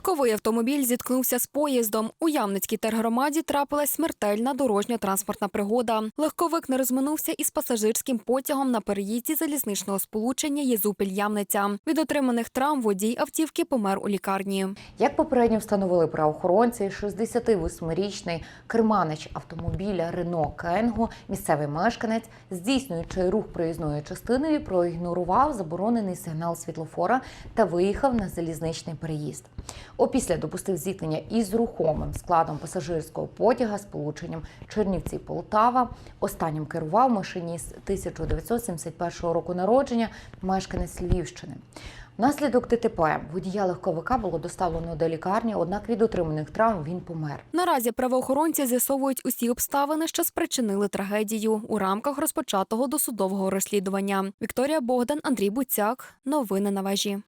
Легковий автомобіль зіткнувся з поїздом. У Ямницькій тергромаді трапилась смертельна дорожньо-транспортна пригода. Легковик не розминувся із пасажирським потягом на переїзді залізничного сполучення Єзупіль-Ямниця. Від отриманих травм водій автівки помер у лікарні. Як попередньо встановили правоохоронці, 68-річний керманич автомобіля Рено Кенго, місцевий мешканець, здійснюючи рух проїзної частиною, проігнорував заборонений сигнал світлофора та виїхав на залізничний переїзд. Опісля допустив зіткнення із рухомим складом пасажирського потяга з полученням Чернівці-Полтава. Останнім керував машиніст 1971 року народження, мешканець Львівщини. Внаслідок ДТП водія легковика було доставлено до лікарні, однак від отриманих травм він помер. Наразі правоохоронці з'ясовують усі обставини, що спричинили трагедію у рамках розпочатого досудового розслідування. Вікторія Богдан, Андрій Буцяк. Новини на вежі.